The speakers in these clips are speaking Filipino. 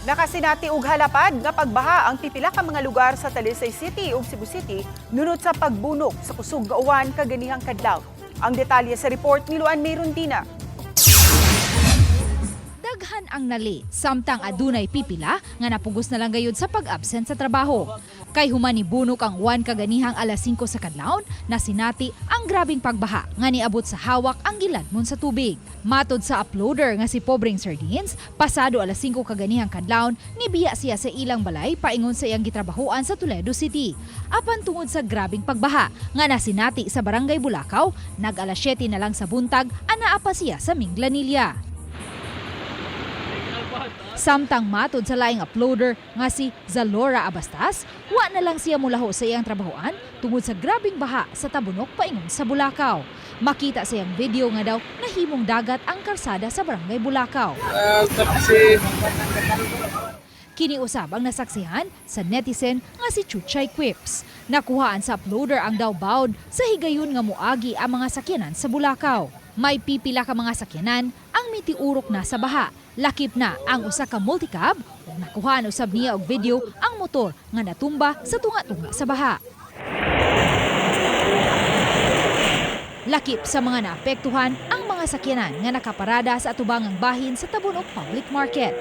Nakasinati og halapad nga pagbaha ang pipila ka mga lugar sa Talisay City ug Cebu City nunod sa pagbunok sa kusog nga uwan kaganihang kadlaw. Ang detalye sa report ni Luan Mayrundina. Ang nali, samtang adunay pipila nga napugos na lang gayud sa pag-absent sa trabaho. Kay human ni bunok ang uwan kaganihang alas 5 sa kadlawon na sinati ang grabing pagbaha nga niabot sa hawak ang giladmon sa tubig. Matod sa uploader nga si Pobreng Sardines, pasado alas 5 kaganihang kadlawon nibiya siya sa ilang balay paingon sa iyang gitrabahoan sa Toledo City. Apan tungod sa grabing pagbaha nga nasinati sa Barangay Bulacau, nag alas 7 na lang sa buntag anaa pa siya sa Minglanilla. Samtang matod sa laing uploader nga si Zalora Abastas, wa na lang siya mulaho sa iyang trabahoan tungod sa grabing baha sa tabunok paingon sa Bulacau. Makita sa iyang video nga daw nahimong dagat ang karsada sa barangay Bulacau. Kiniusab ang nasaksihan sa netizen nga si Chuchay Quips. Nakuhaan sa uploader ang daw bawd sa higayon nga muagi ang mga sakyanan sa Bulacau. May pipila ka mga sakyanan ang mitiurok na sa baha. Lakip na ang usa ka multicab ug nakuhaan usab niya og video ang motor nga natumba sa tunga-tunga sa baha. Lakip sa mga naapektuhan ang mga sakyanan nga nakaparada sa atubangang bahin sa Tabunok Public Market.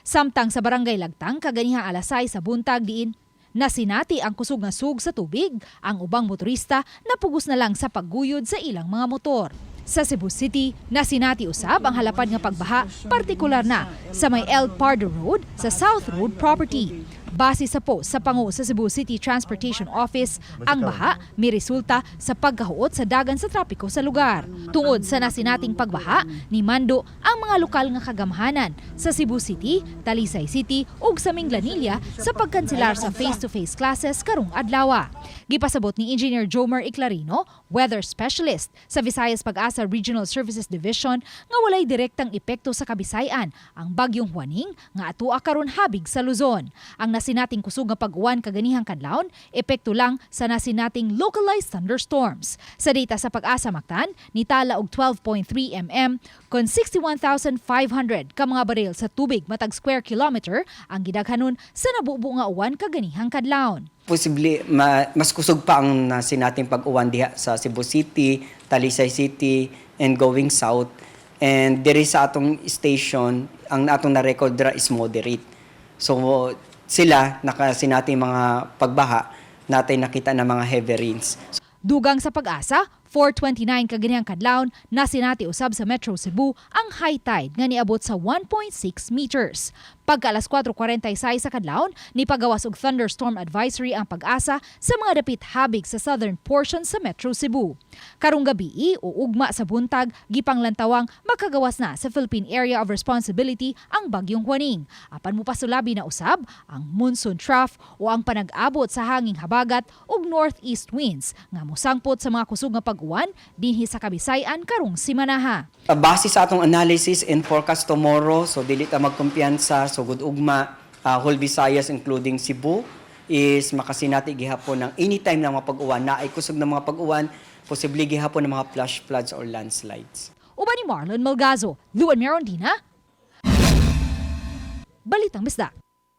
Samtang sa barangay Lagtang, kaganihang alasay sa buntag diin, nasinati ang kusog nga sug sa tubig. Ang ubang motorista napugos na lang sa pagguyod sa ilang mga motor. Sa Cebu City, nasinati usab ang halapad nga pagbaha, partikular na sa may El Pardo Road sa South Road property. Base sa post sa pangu sa Cebu City Transportation Office, ang baha may resulta sa pagkahuot sa dagan sa trapiko sa lugar. Tungod sa nasinating pagbaha, ni Mando ang mga lokal nga kagamhanan sa Cebu City, Talisay City ug sa Minglanilla sa pagkanselar sa face-to-face classes karong adlaw. Gipasabot ni Engineer Jomer Iclarino, weather specialist sa Visayas Pag-asa Regional Services Division nga walay direktang epekto sa Kabisayan ang bagyong Huaning nga atua karon habig sa Luzon. Ang nasinating kusog nga pag-uwan kaganihang kadlawon epekto lang sa nasinating localized thunderstorms. Sa data sa Pag-asa Mactan, nitala og 12.3 mm kon 61,500 ka mga baril sa tubig matag square kilometer ang gidaghanon sa nabubo nga uwan kaganihang kadlawon. posible ma- mas kusog pa ang nasin nating pag-uwan diha sa Cebu City, Talisay City, and going south. And diri sa atong station, ang atong na-record is moderate. So sila nakasin natin mga pagbaha, natin nakita na mga heavy rains. Dugang sa pag-asa, 429 kaganihang kadlawon na sinati usab sa Metro Cebu ang high tide nga niabot sa 1.6 meters. Pagka alas 4.46 sa kadlawon, nipagawas og thunderstorm advisory ang pag-asa sa mga dapit habig sa southern portion sa Metro Cebu. Karong gabi o ugma sa buntag, gipanglantawang makagawas na sa Philippine Area of Responsibility ang bagyong Huaning. Apan mo pasulabi na usab ang monsoon trough o ang panag-abot sa hanging habagat ug northeast winds nga mosangpot sa mga kusog nga pag-uwan dinhi sa Kabisayan karong simanaha. Uh, Base sa atong analysis and forecast tomorrow, so dili ta magkumpiyansa, so good ugma, uh, whole Visayas including Cebu, is makasinati gihapon ng anytime ng mga pag-uwan, na ay kusog ng mga pag-uwan, posible gihapon ng mga flash floods or landslides. Uban ni Marlon Malgazo, Luan Merondina, Balitang Bisda.